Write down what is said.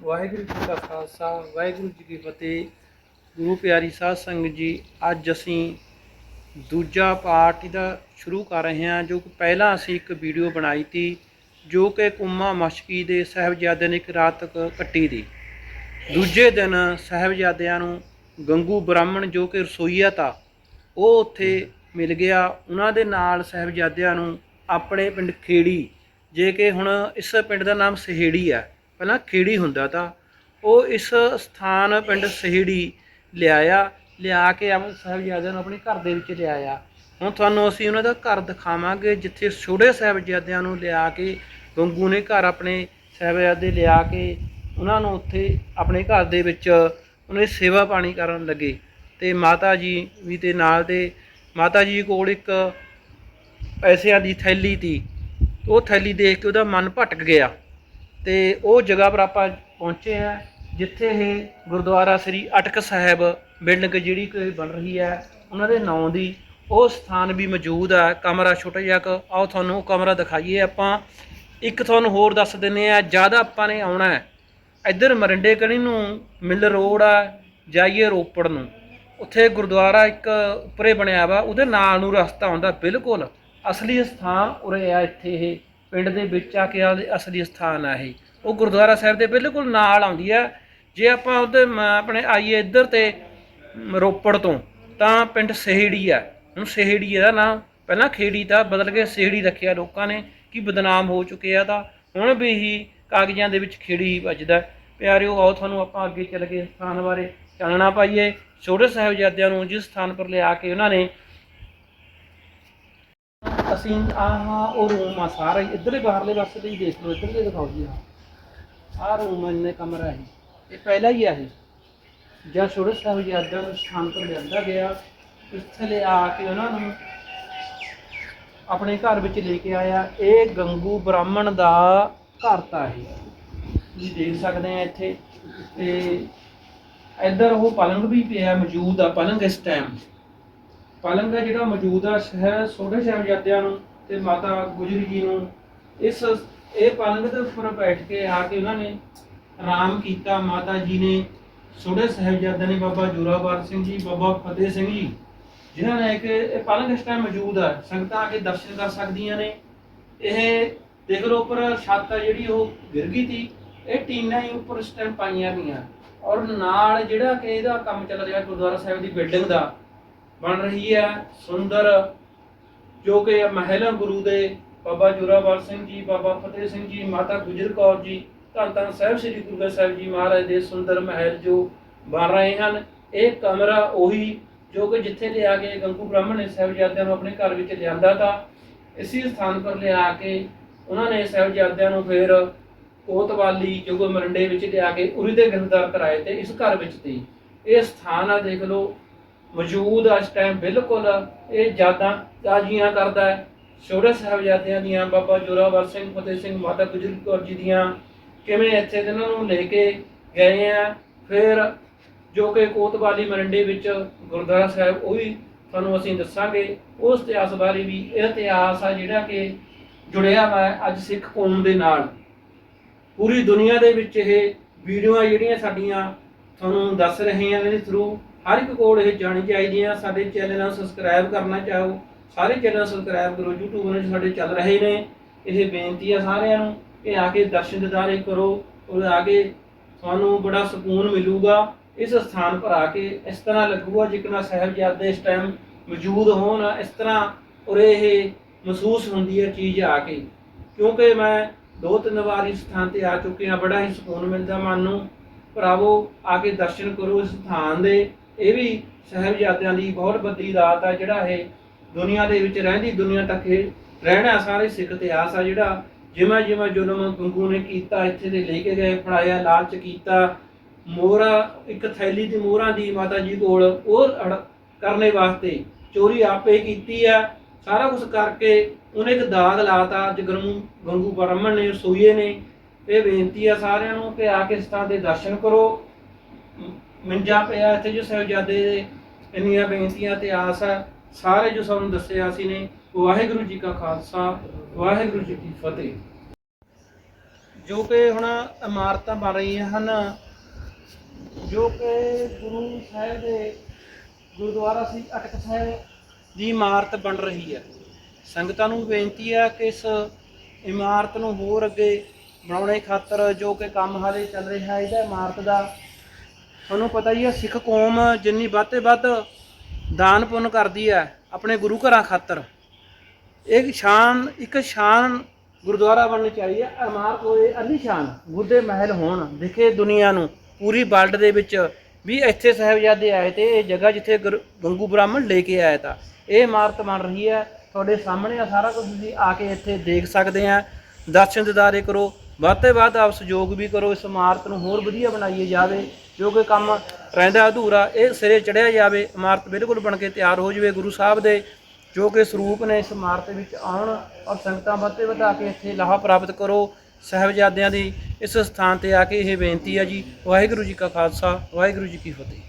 ਵਾਹਿਗੁਰੂ ਜੀ ਕਾ ਖਾਲਸਾ, ਵਾਹਿਗੁਰੂ ਜੀ ਕੀ ਫਤਿਹ। ਗੁਰੂ ਪਿਆਰੀ ਸਾਧ ਸੰਗਤ ਜੀ, ਅੱਜ ਅਸੀਂ ਦੂਜਾ ਪਾਰਟ ਦਾ ਸ਼ੁਰੂ ਕਰ ਰਹੇ ਹਾਂ, ਜੋ ਕਿ ਪਹਿਲਾਂ ਅਸੀਂ ਇੱਕ ਵੀਡੀਓ ਬਣਾਈ ਤੀ, ਜੋ ਕਿ ਕੁੰਮਾ ਮਸ਼ਕੀ ਦੇ ਸਾਹਿਬਜ਼ਾਦੇ ਨੇ ਇੱਕ ਰਾਤ ਤੱਕ ਕੱਟੀ ਦੀ। ਦੂਜੇ ਦਿਨ ਸਾਹਿਬਜ਼ਾਦਿਆਂ ਨੂੰ ਗੰਗੂ ਬ੍ਰਾਹਮਣ ਜੋ ਕਿ ਰਸੋਈਆ ਤਾ, ਉਹ ਉੱਥੇ ਮਿਲ ਗਿਆ। ਉਹਨਾਂ ਦੇ ਨਾਲ ਸਾਹਿਬਜ਼ਾਦਿਆਂ ਨੂੰ ਆਪਣੇ ਪਿੰਡ ਖੇੜੀ, ਜੇ ਕਿ ਹੁਣ ਇਸ ਪਿੰਡ ਦਾ ਨਾਮ ਸਹੇੜੀ ਆ। ਪਹਿਲਾਂ ਖੇੜੀ ਹੁੰਦਾ ਤਾਂ ਉਹ ਇਸ ਸਥਾਨ ਪਿੰਡ ਸਹੇੜੀ ਲਿਆਇਆ, ਲਿਆ ਕੇ ਆਪਣੇ ਸਾਹਿਬਜ਼ਾਦਿਆਂ ਨੂੰ ਆਪਣੇ ਘਰ ਦੇ ਵਿੱਚ ਲਿਆਇਆ। ਹੁਣ ਤੁਹਾਨੂੰ ਅਸੀਂ ਉਹਨਾਂ ਦਾ ਘਰ ਦਿਖਾਵਾਂਗੇ, ਜਿੱਥੇ ਛੋਟੇ ਸਾਹਿਬਜ਼ਾਦਿਆਂ ਨੂੰ ਲਿਆ ਕੇ, ਗੰਗੂ ਨੇ ਘਰ ਆਪਣੇ ਸਾਹਿਬਜ਼ਾਦੇ ਲਿਆ ਕੇ, ਉਹਨਾਂ ਨੂੰ ਉੱਥੇ ਆਪਣੇ ਘਰ ਦੇ ਵਿੱਚ ਉਹਨੇ ਸੇਵਾ ਪਾਣੀ ਕਰਨ ਲੱਗੇ। ਤੇ ਮਾਤਾ ਜੀ ਵੀ ਤੇ ਨਾਲ ਤੇ ਮਾਤਾ ਜੀ ਕੋਲ ਇੱਕ ਪੈਸਿਆਂ ਦੀ ਥੈਲੀ ਤੀ। ਉਹ ਥੈਲੀ ਦੇਖ ਕੇ ਉਹਦਾ ਮਨ ਭਟਕ ਗਿਆ। ਤੇ ਉਹ ਜਗ੍ਹਾ ਪਰ ਆਪਾਂ ਪਹੁੰਚੇ ਆ ਜਿੱਥੇ ਇਹ ਗੁਰਦੁਆਰਾ ਸ੍ਰੀ ਅਟਕ ਸਾਹਿਬ ਬਿਲਡਿੰਗ ਜਿਹੜੀ ਕੋਈ ਬਣ ਰਹੀ ਹੈ, ਉਹਨਾਂ ਦੇ ਨਾਂ ਦੀ ਉਹ ਸਥਾਨ ਵੀ ਮੌਜੂਦ ਹੈ ਕਮਰਾ ਛੋਟਾ ਜਿਹਾ ਕੁ, ਆਓ ਤੁਹਾਨੂੰ ਉਹ ਕਮਰਾ ਦਿਖਾਈਏ। ਆਪਾਂ ਇੱਕ ਤੁਹਾਨੂੰ ਹੋਰ ਦੱਸ ਦਿੰਨੇ ਆ ਜ਼ਿਆਦਾ ਆਪਾਂ ਨੇ ਆਉਣਾ ਹੈ, ਇੱਧਰ ਮਰਿੰਡੇ ਕਣੀ ਨੂੰ, ਮਿਲ ਰੋਡ ਆ, ਜਾਈਏ ਰੋਪੜ ਨੂੰ। ਉੱਥੇ ਗੁਰਦੁਆਰਾ ਇੱਕ ਉੱਪਰੇ ਬਣਿਆ ਵਾ, ਉਹਦੇ ਨਾਲ ਨੂੰ ਰਸਤਾ ਆਉਂਦਾ ਬਿਲਕੁਲ। ਅਸਲੀ ਸਥਾਨ ਉਰੇ ਆ ਇੱਥੇ ਇਹ। ਪਿੰਡ ਦੇ ਵਿੱਚ ਆ ਕੇ ਉਹਦੇ ਅਸਲੀ ਸਥਾਨ ਆ ਇਹ। ਉਹ ਗੁਰਦੁਆਰਾ ਸਾਹਿਬ ਦੇ ਬਿਲਕੁਲ ਨਾਲ ਆਉਂਦੀ ਆ। ਜੇ ਆਪਾਂ ਉਹਦੇ ਮ- ਆਪਣੇ ਆਈਏ ਇੱਧਰ ਤੇ ਰੋਪੜ ਤੋਂ, ਤਾਂ ਪਿੰਡ ਸਹੇੜੀ ਆ। ਹੁਣ ਸਹੇੜੀ ਇਹਦਾ ਨਾਮ ਪਹਿਲਾਂ ਖੇੜੀ ਤਾਂ ਬਦਲ ਕੇ ਸਹੇੜੀ ਰੱਖਿਆ ਲੋਕਾਂ ਨੇ ਕਿ ਬਦਨਾਮ ਹੋ ਚੁੱਕੇ ਆ ਤਾਂ ਹੁਣ ਵੀ ਹੀ ਕਾਗਜ਼ਾਂ ਦੇ ਵਿੱਚ ਖੇੜੀ ਵੱਜਦਾ। ਪਿਆਰਿਓ, ਆਓ ਤੁਹਾਨੂੰ ਆਪਾਂ ਅੱਗੇ ਚੱਲ ਕੇ ਸਥਾਨ ਬਾਰੇ ਚਾਨਣਾ ਪਾਈਏ। ਛੋਟੇ ਸਾਹਿਬਜ਼ਾਦਿਆਂ ਨੂੰ ਜਿਸ ਸਥਾਨ ਪਰ ਲਿਆ ਕੇ ਉਹਨਾਂ ਨੇ ਅਸੀਂ ਆਹ ਉਹ ਰੂਮ ਆ, ਸਾਰਾ ਹੀ ਇੱਧਰਲੇ ਬਾਹਰਲੇ ਪਾਸੇ ਤੇ ਹੀ ਦੇਖ ਲਓ, ਇੱਧਰਲੇ ਦਿਖਾਓ ਜੀ ਆਹ। ਰੂਮ ਇੰਨੇ ਕਮਰਾ ਹੈ ਇਹ। ਪਹਿਲਾ ਹੀ ਆ ਇਹ। ਜਾਂ ਛੋਟੇ ਸਾਹਿਬਜ਼ਾਦਿਆਂ ਨੂੰ ਸਥਾਨ ਤੋਂ ਲਿਆਂਦਾ ਗਿਆ। ਇੱਥੇ ਲਿਆ ਕੇ ਉਹਨਾਂ ਨੂੰ ਆਪਣੇ ਘਰ ਵਿੱਚ ਲੈ ਕੇ ਆਇਆ। ਇਹ ਗੰਗੂ ਬ੍ਰਾਹਮਣ ਦਾ ਘਰ ਤਾਂ ਇਹ। ਤੁਸੀਂ ਦੇਖ ਸਕਦੇ ਆ ਇੱਥੇ। ਤੇ ਇੱਧਰ ਉਹ ਪਲੰਗ ਵੀ ਪਿਆ ਮੌਜੂਦ ਆ, ਪਲੰਗ ਇਸ ਟਾਈਮ ਪਲੰਗ ਆ ਜਿਹੜਾ ਮੌਜੂਦ ਹੈ ਸ਼ਹਿਰ ਛੋਟੇ ਸਾਹਿਬਜ਼ਾਦਿਆਂ ਨੂੰ ਤੇ ਮਾਤਾ ਗੁਜਰੀ ਜੀ ਨੂੰ, ਇਸ ਇਹ ਪਲੰਗ ਦੇ ਉੱਪਰ ਬੈਠ ਕੇ ਆ ਕੇ ਉਹਨਾਂ ਨੇ ਆਰਾਮ ਕੀਤਾ, ਮਾਤਾ ਜੀ ਨੇ ਛੋਟੇ ਸਾਹਿਬਜ਼ਾਦਿਆਂ ਨੇ ਬਾਬਾ ਜੋਰਾਵਰ ਸਿੰਘ ਜੀ, ਬਾਬਾ ਫਤਿਹ ਸਿੰਘ ਜੀ, ਜਿਨ੍ਹਾਂ ਨੇ ਕਿ ਇਹ ਪਲੰਗ ਇਸ ਟਾਈਮ ਮੌਜੂਦ ਹੈ ਸੰਗਤਾਂ ਆ ਕੇ ਦਰਸ਼ਨ ਕਰ ਸਕਦੀਆਂ ਨੇ। ਇਹ ਦੇਖ ਲਓ ਉੱਪਰ ਛੱਤ ਆ ਜਿਹੜੀ ਉਹ ਗਿਰ ਗਈ ਸੀ, ਇਹ ਟੀਨਾਂ ਹੀ ਉੱਪਰ ਇਸ ਟਾਈਮ ਪਾਈਆਂ ਗਈਆਂ। ਔਰ ਨਾਲ ਜਿਹੜਾ ਕਿ ਇਹਦਾ ਕੰਮ ਚੱਲ ਰਿਹਾ ਗੁਰਦੁਆਰਾ ਸਾਹਿਬ ਦੀ ਬਿਲਡਿੰਗ ਦਾ ਬਣ ਰਹੀ ਹੈ। ਸੁੰਦਰ ਜੋ ਕਿ ਇਹ ਮਹਿਲ ਗੁਰੂ ਦੇ ਬਾਬਾ ਜੋਰਾਵਰ ਸਿੰਘ ਜੀ, ਬਾਬਾ ਫਤਿਹ ਸਿੰਘ ਜੀ, ਮਾਤਾ ਗੁਜਰ ਕੌਰ ਜੀ, ਧੰਨ ਧੰਨ ਸਾਹਿਬ ਸ੍ਰੀ ਗੁਰੂ ਗ੍ਰੰਥ ਸਾਹਿਬ ਜੀ ਮਹਾਰਾਜ ਦੇ ਸੁੰਦਰ ਮਹਿਲ ਜੋ ਬਣ ਰਹੇ ਹਨ। ਇਹ ਕਮਰਾ ਉਹੀ ਜੋ ਕਿ ਜਿੱਥੇ ਲਿਆ ਕੇ ਗੰਗੂ ਬ੍ਰਾਹਮਣ ਨੇ ਸਾਹਿਬਜ਼ਾਦਿਆਂ ਨੂੰ ਆਪਣੇ ਘਰ ਵਿੱਚ ਲਿਆਂਦਾ ਤਾਂ ਇਸੇ ਸਥਾਨ ਪਰ ਲਿਆ ਕੇ ਉਹਨਾਂ ਨੇ ਸਾਹਿਬਜ਼ਾਦਿਆਂ ਨੂੰ ਫਿਰ ਕੋਤਵਾਲੀ ਜੋ ਕਿ ਮਰੰਡੇ ਵਿੱਚ ਲਿਆ ਕੇ ਉਰੀ ਦੇ ਗ੍ਰਿਫਤਾਰ ਕਰਾਏ ਤੇ ਇਸ ਘਰ ਵਿੱਚ ਤੇ। ਇਹ ਸਥਾਨ ਆ ਦੇਖ ਲਓ ਮੌਜੂਦ ਇਸ ਟਾਈਮ ਬਿਲਕੁਲ ਇਹ ਯਾਦਾਂ ਤਾਜ਼ੀਆਂ ਕਰਦਾ ਹੈ। ਛੋਟੇ ਸਾਹਿਬਜ਼ਾਦਿਆਂ ਦੀਆਂ, ਬਾਬਾ ਜੋਰਾਵਰ ਸਿੰਘ, ਫਤਿਹ ਸਿੰਘ, ਮਾਤਾ ਗੁਜਰ ਕੌਰ ਜੀ ਦੀਆਂ ਕਿਵੇਂ ਇੱਥੇ ਇਹਨਾਂ ਨੂੰ ਲੈ ਕੇ ਗਏ ਆ। ਫਿਰ ਜੋ ਕਿ ਕੋਤਵਾਲੀ ਮਰੰਡੇ ਵਿੱਚ ਗੁਰਦੁਆਰਾ ਸਾਹਿਬ, ਉਹ ਵੀ ਤੁਹਾਨੂੰ ਅਸੀਂ ਦੱਸਾਂਗੇ। ਉਸ ਇਤਿਹਾਸ ਬਾਰੇ ਵੀ ਇਹ ਇਤਿਹਾਸ ਆ ਜਿਹੜਾ ਕਿ ਜੁੜਿਆ ਹੋਇਆ ਅੱਜ ਸਿੱਖ ਕੌਮ ਦੇ ਨਾਲ। ਪੂਰੀ ਦੁਨੀਆ ਦੇ ਵਿੱਚ ਇਹ ਵੀਡੀਓਆਂ ਜਿਹੜੀਆਂ ਸਾਡੀਆਂ ਤੁਹਾਨੂੰ ਦੱਸ ਰਹੇ ਹਾਂ ਇਹਦੇ ਥਰੂ ਹਰ ਇੱਕ ਕੋਲ ਇਹ ਜਾਣੀ ਚਾਹੀਦੀ ਹੈ ਸਾਡੇ ਚੈਨਲ ਨੂੰ ਸਬਸਕ੍ਰਾਈਬ ਕਰਨਾ ਚਾਹੋ। ਸਾਰੇ ਚੈਨਲ ਸਬਸਕ੍ਰਾਈਬ ਕਰੋ, YouTube ਨੇ ਸਾਡੇ ਚੱਲ ਰਹੇ ਨੇ। ਇਹ ਬੇਨਤੀ ਆ ਸਾਰਿਆਂ ਨੂੰ ਕਿ ਆ ਕੇ ਦਰਸ਼ਨ ਦਿਦਾਰੇ ਕਰੋ, ਔਰ ਆ ਕੇ ਤੁਹਾਨੂੰ ਬੜਾ ਸਕੂਨ ਮਿਲੂਗਾ, ਇਸ ਸਥਾਨ ਪਰ ਆ ਕੇ ਇਸ ਤਰ੍ਹਾਂ ਲੱਗੂਗਾ ਜਿਕਨਾ ਸਾਹਿਬਜ਼ਾਦੇ ਇਸ ਟਾਈਮ ਮੌਜੂਦ ਹੋਣ, ਇਸ ਤਰ੍ਹਾਂ ਔਰ ਇਹ ਮਹਿਸੂਸ ਹੁੰਦੀ ਹੈ ਚੀਜ਼ ਆ ਕੇ। ਕਿਉਂਕਿ ਮੈਂ ਦੋ ਤਿੰਨ ਵਾਰ ਇਸ ਸਥਾਨ ਤੇ ਆ ਚੁੱਕੇ ਹਾਂ ਬੜਾ ਹੀ ਸਕੂਨ ਮਿਲਦਾ ਮਨ ਨੂੰ। ਭਰਾਵੋ, ਆ ਕੇ ਦਰਸ਼ਨ ਕਰੋ ਇਸ ਸਥਾਨ ਦੇ। ਇਹ ਵੀ ਸਾਹਿਬਜ਼ਾਦਿਆਂ ਦੀ ਬਹੁਤ ਵੱਡੀ ਦਾਤ ਆ ਜਿਹੜਾ ਇਹ ਦੁਨੀਆ ਦੇ ਵਿੱਚ ਰਹਿੰਦੀ ਦੁਨੀਆ ਤੱਕ ਇਹ ਰਹਿਣਾ, ਸਾਰੇ ਸਿੱਖ ਇਤਿਹਾਸ ਆ ਜਿਹੜਾ। ਜਿਵੇਂ ਜਿਵੇਂ ਜ਼ੁਲਮ ਗੰਗੂ ਨੇ ਕੀਤਾ, ਇੱਥੇ ਦੇ ਲੈ ਕੇ ਗਏ, ਫੜਾਇਆ, ਲਾਲਚ ਕੀਤਾ, ਮੋਹਰਾ, ਇੱਕ ਥੈਲੀ ਦੀ ਮੋਹਰਾਂ ਦੀ ਮਾਤਾ ਜੀ ਕੋਲ ਉਹ ਅੜ- ਕਰਨੇ ਵਾਸਤੇ ਚੋਰੀ ਆਪੇ ਕੀਤੀ ਆ, ਸਾਰਾ ਕੁਝ ਕਰਕੇ ਉਹਨੇ ਇੱਕ ਦਾਗ ਲਾਤਾ। ਅੱਜ ਗਰਮੂ ਗੰਗੂ ਬ੍ਰਾਹਮਣ ਨੇ ਸੋਈਏ ਨੇ, ਇਹ ਬੇਨਤੀ ਆ ਸਾਰਿਆਂ ਨੂੰ ਕਿ ਆ ਕੇ ਸਥਾਨ ਦੇ ਦਰਸ਼ਨ ਕਰੋ। ਮੰਜਾ ਪਿਆ ਇੱਥੇ ਜੋ ਸਾਹਿਬਜ਼ਾਦੇ ਦੇ ਇੰਨੀਆਂ ਬੇਨਤੀਆਂ ਤੇ ਆਸ ਆ, ਸਾਰੇ ਜੋ ਸਾਨੂੰ ਦੱਸਿਆ ਸੀ ਨੇ, ਵਾਹਿਗੁਰੂ ਜੀ ਕਾ ਖਾਲਸਾ, ਵਾਹਿਗੁਰੂ ਜੀ ਕੀ ਫਤਿਹ। ਜੋ ਕਿ ਹੁਣ ਇਮਾਰਤਾਂ ਬਣ ਰਹੀਆਂ ਹਨ, ਜੋ ਕਿ ਗੁਰੂ ਸਾਹਿਬ ਦੇ ਗੁਰਦੁਆਰਾ ਸ੍ਰੀ ਅਟਕ ਸਾਹਿਬ ਦੀ ਇਮਾਰਤ ਬਣ ਰਹੀ ਹੈ। ਸੰਗਤਾਂ ਨੂੰ ਬੇਨਤੀ ਹੈ ਕਿ ਇਸ ਇਮਾਰਤ ਨੂੰ ਹੋਰ ਅੱਗੇ ਬਣਾਉਣੇ ਖਾਤਰ ਜੋ ਕਿ ਕੰਮ ਹਾਲੇ ਚੱਲ ਰਿਹਾ ਹੈ, ਇਹਦਾ ਇਮਾਰਤ ਦਾ ਤੁਹਾਨੂੰ ਪਤਾ ਹੀ ਹੈ ਸਿੱਖ ਕੌਮ ਜਿੰਨੀ ਵੱਧ ਤੋਂ ਵੱਧ ਦਾਨ ਪੁੰਨ ਕਰਦੀ ਹੈ ਆਪਣੇ ਗੁਰੂ ਘਰਾਂ ਖਾਤਰ। ਇੱਕ ਸ਼ਾਨ ਇੱਕ ਸ਼ਾਨ ਗੁਰਦੁਆਰਾ ਬਣਨੀ ਚਾਹੀਦੀ ਹੈ ਇਮਾਰਤ ਹੋਏ ਅਲੀ ਸ਼ਾਨ ਗੁਰਦੇ ਮਹਿਲ ਹੋਣ, ਦਿਖੇ ਦੁਨੀਆ ਨੂੰ, ਪੂਰੀ ਵਰਲਡ ਦੇ ਵਿੱਚ ਵੀ ਇੱਥੇ ਸਾਹਿਬਜ਼ਾਦੇ ਆਏ ਤੇ ਇਹ ਜਗ੍ਹਾ ਜਿੱਥੇ ਗੁਰ- ਗੰਗੂ ਬ੍ਰਾਹਮਣ ਲੈ ਕੇ ਆਇਆ ਤਾਂ। ਇਹ ਇਮਾਰਤ ਬਣ ਰਹੀ ਹੈ ਤੁਹਾਡੇ ਸਾਹਮਣੇ ਆ, ਸਾਰਾ ਕੁਝ ਤੁਸੀਂ ਆ ਕੇ ਇੱਥੇ ਦੇਖ ਸਕਦੇ ਆ। ਦਰਸ਼ਨ ਦਿਦਾਰੇ ਕਰੋ, ਵੱਧ ਤੋਂ ਵੱਧ ਆਪ ਸਹਿਯੋਗ ਵੀ ਕਰੋ, ਇਸ ਇਮਾਰਤ ਨੂੰ ਹੋਰ ਵਧੀਆ ਬਣਾਈਏ ਜਾਵੇ। ਜੋ ਕਿ ਕੰਮ ਰਹਿੰਦਾ ਅਧੂਰਾ, ਇਹ ਸਿਰੇ ਚੜਿਆ ਜਾਵੇ, ਇਮਾਰਤ ਬਿਲਕੁਲ ਬਣ ਕੇ ਤਿਆਰ ਹੋ ਜਾਵੇ ਗੁਰੂ ਸਾਹਿਬ ਦੇ, ਜੋ ਕਿ ਸਰੂਪ ਨੇ ਇਸ ਇਮਾਰਤ ਵਿੱਚ ਆਉਣ ਔਰ ਸੰਗਤਾਂ ਵੱਧ ਤੋਂ ਵੱਧ ਕੇ ਇੱਥੇ ਲਾਹਾ ਪ੍ਰਾਪਤ ਕਰੋ, ਸਾਹਿਬਜ਼ਾਦਿਆਂ ਦੀ ਇਸ ਸਥਾਨ ਤੇ ਆ ਕੇ ਇਹ ਬੇਨਤੀ ਹੈ ਜੀ, ਵਾਹਿਗੁਰੂ ਜੀ ਕਾ ਖਾਲਸਾ, ਵਾਹਿਗੁਰੂ ਜੀ ਕੀ ਫਤਿਹ।